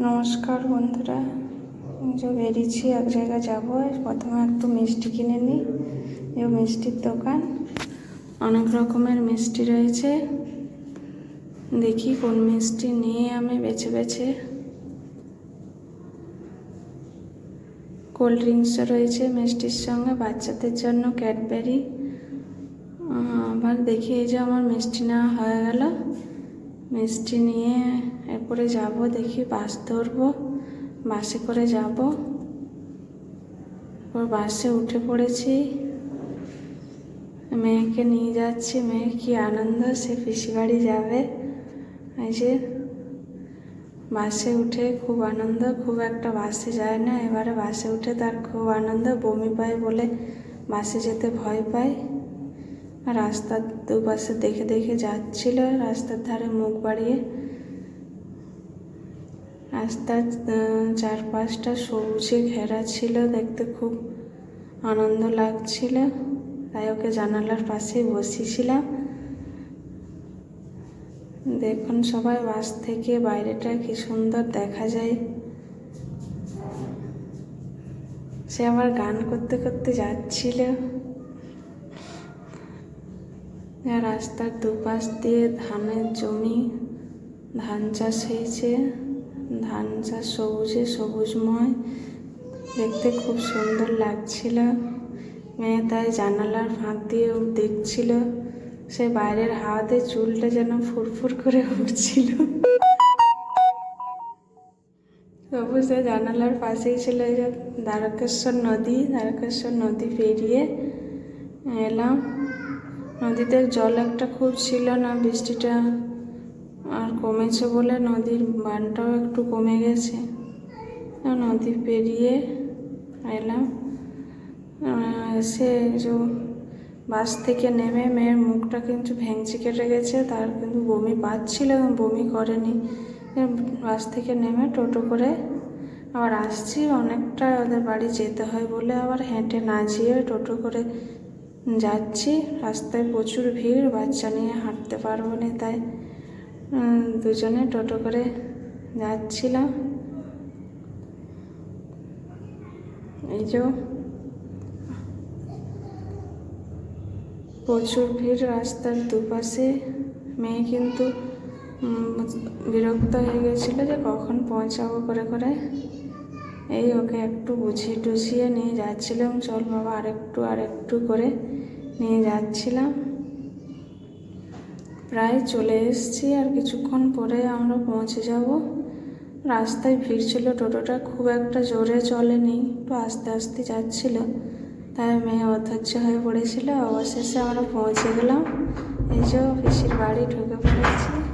নমস্কার বন্ধুরা যে বেরিয়েছি, এক জায়গায় যাব। প্রথমে একটু মিষ্টি কিনে নিই। এই মিষ্টির দোকান। অনেক রকমের মিষ্টি রয়েছে। দেখি কোন মিষ্টি নিয়ে আমি বেছে বেছে। কোল্ড ড্রিঙ্কসও রয়েছে মিষ্টির সঙ্গে। বাচ্চাদের জন্য ক্যাডবেরি। আবার দেখি এই যে আমার মিষ্টি নেওয়া হয়ে গেল। মিষ্টি নিয়ে এরপরে যাব, দেখি বাস ধরবো বাসে করে যাব। এরপর বাসে উঠে পড়েছি। মেয়েকে নিয়ে যাচ্ছি, মেয়ে কি আনন্দ, সে পিসি বাড়ি যাবে। এই যে বাসে উঠে খুব আনন্দ, খুব একটা বাসে যায় না। এবারে বাসে উঠে তার খুব আনন্দ, বমি পায় বলে বাসে যেতে ভয় পায়। রাস্তার দুপাশে দেখে দেখে যাচ্ছিল, রাস্তার ধারে মুখ বাড়িয়ে। রাস্তার চারপাশটা সবুজে ঘেরা ছিল, দেখতে খুব আনন্দ লাগছিল। তাই ওকে জানালার পাশে বসিয়েছিলাম। দেখুন সবাই, বাস থেকে বাইরেটা কি সুন্দর দেখা যায়। সে আবার গান করতে করতে যাচ্ছিল। রাস্তার দুপাশ দিয়ে ধানের জমি, ধান চাষ হয়েছে। ধান চাষ সবুজে সবুজময়। দেখতে খুব সুন্দর লাগছিল। মেয়ে তাই জানালার ফাঁক দিয়ে দেখছিল। সে বাইরের হাওয়াতে চুলটা যেন ফুরফুর করে উঠছিল। তবু সে জানালার পাশেই ছিল দ্বারকেশ্বর নদী। দ্বারকেশ্বর নদী পেরিয়ে এলাম। নদীতে জল একটা খুব ছিল না, বৃষ্টিটা আর কমেছে বলে নদীর বানটাও একটু কমে গেছে। নদী পেরিয়ে এলাম। এসে যে বাস থেকে নেমে মেয়ের মুখটা কিন্তু ভেঙচি কেটে গেছে, তার কিন্তু বমি পাচ্ছিল বমি করেনি। বাস থেকে নেমে টোটো করে আবার আসছি, অনেকটা ওদের বাড়ি যেতে হয় বলে আবার হেঁটে না যেয়ে টোটো করে যাচ্ছি, রাস্তায় প্রচুর ভিড়, বাচ্চা নিয়ে হাঁটতে পারব না তাই। দুজনে টোটো করে যাচ্ছিলাম। এই যে প্রচুর ভিড়, রাস্তার দুপাশে মেয়ে কিন্তু বিরক্ত হয়ে গেছিল যে কখন পৌঁছাবো করে করে। এই ওকে একটু বুঝিয়ে টুঝিয়ে নিয়ে যাচ্ছিলাম। চল বাবা, আরেকটু আরেকটু করে নিয়ে যাচ্ছিলাম। প্রায় চলে এসেছি আর কিছুক্ষণ পরে আমরা পৌঁছে যাব। রাস্তায় ভিড় ছিল টোটোটা, খুব একটা জোরে চলেনি, একটু আস্তে আস্তে যাচ্ছিল। তাই মেয়ে অধৈর্য হয়ে পড়েছিল। অবশেষে আমরা পৌঁছে গেলাম। এই যে পিসির বাড়ি ঢুকে পড়েছি।